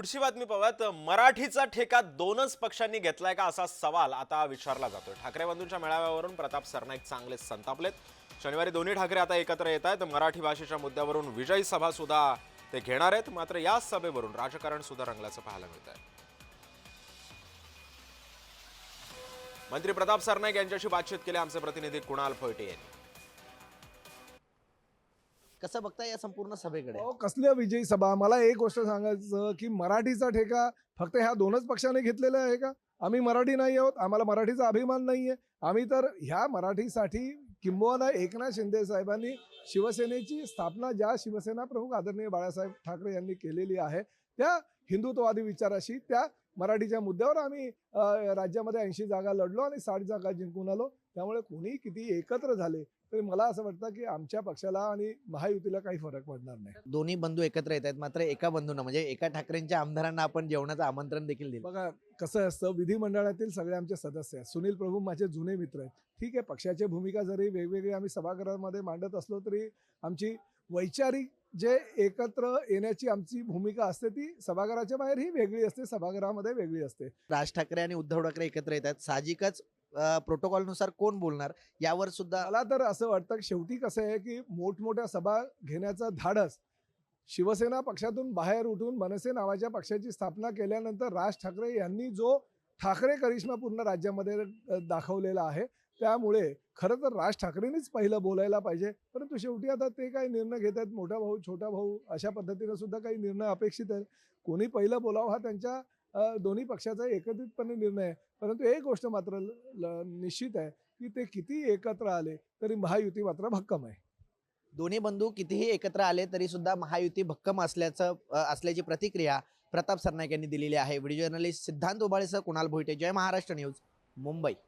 पुढची बातमी पाहूयात. मराठीचा ठेका दोनच पक्षांनी घेतलाय का असा सवाल आता विचारला जातोय. ठाकरे बंधूंच्या मेळाव्यावरून प्रताप सरनाईक चांगले संतापलेत. शनिवारी दोन्ही ठाकरे आता एकत्र येत आहेत मराठी भाषेच्या मुद्द्यावरून विजयी सभा सुद्धा ते घेणार आहेत. मात्र याच सभेवरून राजकारण सुद्धा रंगल्याचं पाहायला मिळत आहे मंत्री प्रताप सरनाईक यांच्याशी बातचीत केली. आमचे प्रतिनिधी कुणाल फोयटे यांनी. कसं बघता या संपूर्ण सभेकडे? अहो, कसल्या विजयी सभा? मला एक गोष्ट सांगायचं की मराठीचा ठेका फक्त ह्या दोनच पक्षाने घेतलेला आहे का? आम्ही मराठी नाही आहोत आम्हाला मराठीचा अभिमान नाही आहे आम्ही तर ह्या मराठीसाठी किंबहुना एकनाथ शिंदे साहेबांनी शिवसेनेची स्थापना ज्या शिवसेना प्रमुख आदरणीय बाळासाहेब ठाकरे यांनी केलेली आहे त्या हिंदुत्ववादी विचाराशी त्या मराठीच्या मुद्द्यावर आम्ही राज्यामध्ये ऐंशी जागा लढलो आणि साठ जागा जिंकून आलो. त्यामुळे कोणी किती एकत्र झाले तरी मला असं वाटतं की आमच्या पक्षाला आणि महायुतीला काही फरक पडणार नाही. दोन्ही बंधू एकत्र येत आहेत मात्र एका बंधूंना म्हणजे एका ठाकरेंच्या आमदारांना आपण जेवणाचं आमंत्रण देखील दिलं. बघा कसं असतं विधिमंडळातील सगळे आमचे सदस्य आहेत. सुनील प्रभू माझे जुने मित्र आहेत. ठीक आहे पक्षाची भूमिका जरी वेगवेगळी आम्ही सभागृहामध्ये मांडत असलो तरी आमची वैचारिक जे एकत्र येण्याची आमची भूमिका असते ती सभागृहाच्या बाहेर ही वेगळी असते सभागृहामध्ये वेगळी असते. राज ठाकरे आणि उद्धव ठाकरे एकत्र येत आहेत साहजिकच प्रोटोकॉलनुसार कोण बोलणार? यावर सुद्धा मला तर असं वाटतं की शेवटी कसं आहे की मोठमोठ्या सभा घेण्याचं धाडस शिवसेना पक्षातून बाहेर उठून मनसे नावाच्या पक्षाची स्थापना केल्यानंतर राज ठाकरे यांनी जो ठाकरे करिश्मा पूर्ण राज्यामध्ये दाखवलेला आहे त्यामुळे खरं तर राज ठाकरेंनीच पहिलं बोलायला पाहिजे. परंतु शेवटी आता ते काही निर्णय घेत आहेत मोठा भाऊ छोटा भाऊ अशा पद्धतीनं सुद्धा काही निर्णय अपेक्षित आहेत. कोणी पहिलं बोलावं हा त्यांच्या दोन्ही पक्षाचा एकत्रितपणे निर्णय आहे. परंतु एक गोष्ट मात्र ल- ल- निश्चित आहे की ते किती एकत्र आले तरी महायुती मात्र भक्कम आहे. दोन्ही बंधू कितीही एकत्र आले तरी सुद्धा महायुती भक्कम असल्याचं असल्याची प्रतिक्रिया प्रताप सरनाईक यांनी दिलेली आहे. व्हिडिओ जर्नलिस्ट सिद्धांत उबाळेसह कुणाल भोईटे. जय महाराष्ट्र न्यूज मुंबई.